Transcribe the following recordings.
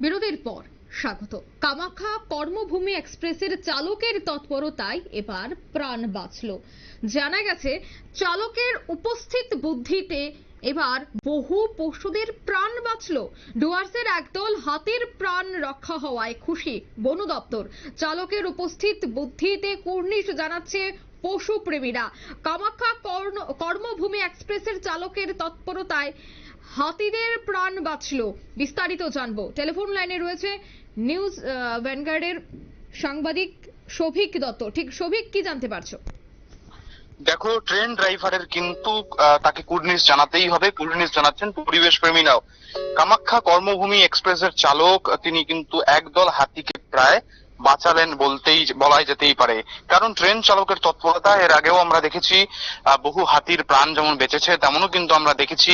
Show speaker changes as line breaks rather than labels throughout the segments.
বিরতির পর। স্বাগত। কামাখ্যা কর্মভূমি এক্সপ্রেসের চালকের তৎপরতায় এবার প্রাণ বাঁচল। জানা গেছে, চালকের উপস্থিত বুদ্ধিতে এবার বহু পশুদের প্রাণ বাঁচল। ডুয়ার্সের একদল হাতির প্রাণ রক্ষা হওয়ায় খুশি বন দপ্তর চালকের উপস্থিত বুদ্ধিতে কুর্নিশ জানাচ্ছে পশু প্রেমীরা কামাখ্যা কর্মভূমি এক্সপ্রেসের চালকের তৎপরতায় হাতিদের প্রাণ বাঁচলো। বিস্তারিত জানব। টেলিফোন লাইনে রয়েছে নিউজ ভ্যানগার্ডের সাংবাদিক শোভিক দত্ত। ঠিক শোভিক কি জানতে পারছ?
দেখো, ট্রেন ড্রাইভারের কিন্তু তাকে কুর্নিশ জানাতেই হবে। কুর্নিশ জানাচ্ছেন পরিবেশ প্রেমীরাও কামাখ্যা কর্মভূমি এক্সপ্রেসের চালক, তিনি কিন্তু একদল হাতিকে প্রায় বাঁচালেন বলতেই বলাই যেতেই পারে। কারণ ট্রেন চালকের তৎপরতা, এর আগেও আমরা দেখেছি বহু হাতির প্রাণ যেমন বেঁচেছে, তেমনও কিন্তু আমরা দেখেছি,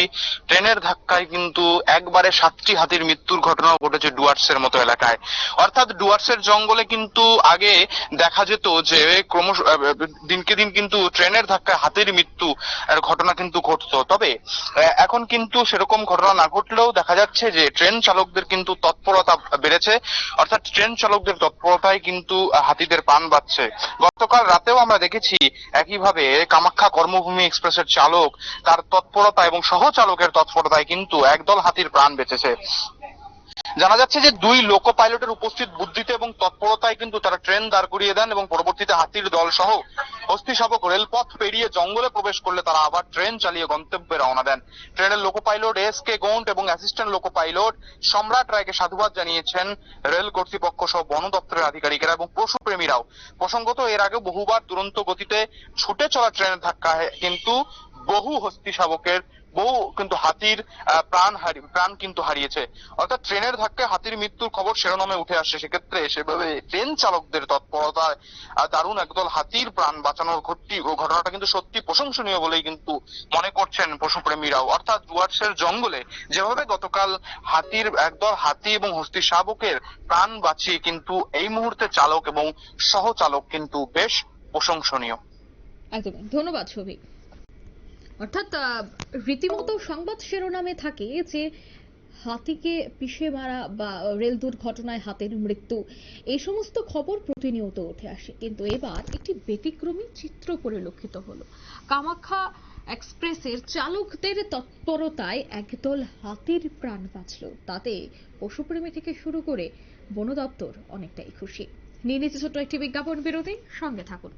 ট্রেনের ধাক্কায় কিন্তু একবারে সাতটি হাতির মৃত্যুর ঘটনাও ঘটেছে ডুয়ার্সের মতো এলাকায়। অর্থাৎ ডুয়ার্সের জঙ্গলে কিন্তু আগে দেখা যেত যে, ক্রমশ দিনকে দিন কিন্তু ট্রেনের ধাক্কায় হাতির মৃত্যু ঘটনা কিন্তু ঘটতো। তবে এখন কিন্তু সেরকম ঘটনা না ঘটলেও দেখা যাচ্ছে যে, ট্রেন চালকদের কিন্তু তৎপরতা বেড়েছে। অর্থাৎ ট্রেন চালকদের তৎপরতায় কিন্তু হাতিদের পান বাঁচছে। গতকাল রাতেও আমরা দেখেছি একইভাবে কামাখ্যা কর্মভূমি এক্সপ্রেসের চালক তার তৎপরতা এবং সহচালকের তৎপরতায় কিন্তু একদল হাতির প্রাণ বেঁচেছে। জানা যাচ্ছে যে দুই লোকো পাইলটের উপস্থিত বুদ্ধিতে এবং তৎপরতায় কিন্তু তারা ট্রেন দাঁড় করিয়ে দেন এবং পরবর্তীতে হাতির দল সহ হস্তিশাবক রেলপথ পেরিয়ে জঙ্গলে প্রবেশ করলে তারা আবার ট্রেন চালিয়ে গন্তব্যে রওনা দেন। ট্রেনের লোকো পাইলট এস কে গৌন্ট এবং অ্যাসিস্ট্যান্ট লোকো পাইলট সম্রাট রায়কে সাধুবাদ জানিয়েছেন রেল কর্তৃপক্ষ সহ বন দপ্তরের আধিকারিকেরা এবং পশু প্রেমীরাও। প্রসঙ্গত, এর আগে বহুবার দুরন্ত গতিতে ছুটে চলা ট্রেনের ধাক্কায় কিন্তু বহু হস্তি শাবকের, বহু কিন্তু হাতির প্রাণ প্রাণ কিন্তু হারিয়েছে। অর্থাৎ ট্রেনের ধাক্কায় হাতির মৃত্যুর খবর শিরোনামে উঠে আসছে। সেক্ষেত্রে সেভাবে ট্রেন চালকদের তৎপরতায় দারুণ একদল হাতির প্রাণ বাঁচানোর ঘটটি, ও ঘটনাটা কিন্তু সত্যি প্রশংসনীয় বলেই কিন্তু মনে করছেন পশুপ্রেমীরাও। অর্থাৎ ডুয়ার্সের জঙ্গলে যেভাবে গতকাল হাতির, একদল হাতি এবং হস্তি শাবকের প্রাণ বাঁচিয়ে কিন্তু এই মুহূর্তে চালক এবং সহচালক কিন্তু বেশ প্রশংসনীয়।
একদম। ধন্যবাদ শোভিক অর্থাৎ রীতিমতো সংবাদ শিরোনামে থাকে যে হাতিকে পিষে মারা বা রেল দুর্ঘটনায় হাতের মৃত্যু, এই সমস্ত খবর প্রতিনিয়ত উঠে আসে। কিন্তু এবার একটি ব্যতিক্রমী চিত্র পরিলক্ষিত হলো। কামাখ্যা এক্সপ্রেসের চালকদের তৎপরতায় একদল হাতির প্রাণ বাঁচল। তাতে পশুপ্রেমী থেকে শুরু করে বন দপ্তর অনেকটাই খুশি। নিয়ে নিচ্ছে ছোট্ট একটি বিজ্ঞাপন বিরতি, সঙ্গে থাকুন।